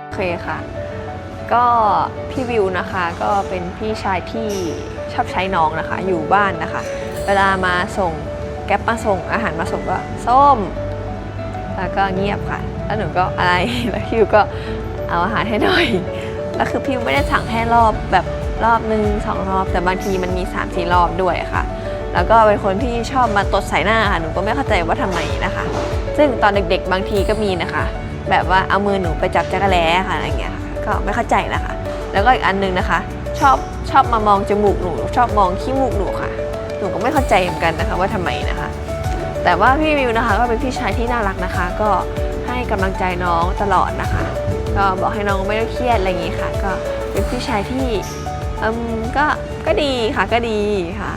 โอเคค่ะ ก็พี่วิวนะคะก็เป็นพี่ชายที่ชอบใช้น้องนะคะ อยู่บ้านนะคะ เวลามาส่งแก๊ปมาส่งอาหารมาส่งก็ส้ม แล้วก็เงียบค่ะ แล้วหนูก็อะไรแล้วพี่วิวก็เอาอาหารให้หน่อยแล้วคือพี่วิวไม่ได้สั่งแค่รอบแบบรอบหนึ่งสองรอบ แต่บางทีมันมี3ามสี่รอบด้วยค่ะ แล้วก็เป็นคนที่ชอบมาตดใส่หน้าค่ะหนูก็ไม่เข้าใจว่าทำไมนะคะ ซึ่งตอนเด็กๆ บางทีก็มีนะคะ แบบว่าเอามือหนูไปจับจักรแล้ค่ะอะไรอย่างเงี้ยค่ะก็ไม่เข้าใจนะคะ แล้วก็อีกอันหนึงนะคะ ชอบชอบมามองจมูกหนู ชอบมองขี้มูกหนูค่ะ หนูก็ไม่เข้าใจเหมือนกันนะคะว่าทำไมนะคะ แต่ว่าพี่วิวนะคะ ก็เป็นพี่ชายที่น่ารักนะคะ ก็ให้กำลังใจน้องตลอดนะคะ ก็บอกให้น้องไม่ต้องเครียดอะไรอย่างงี้ค่ะ ก็เป็นพี่ชายที่อืมก็ก็ดีค่ะก็ดีค่ะ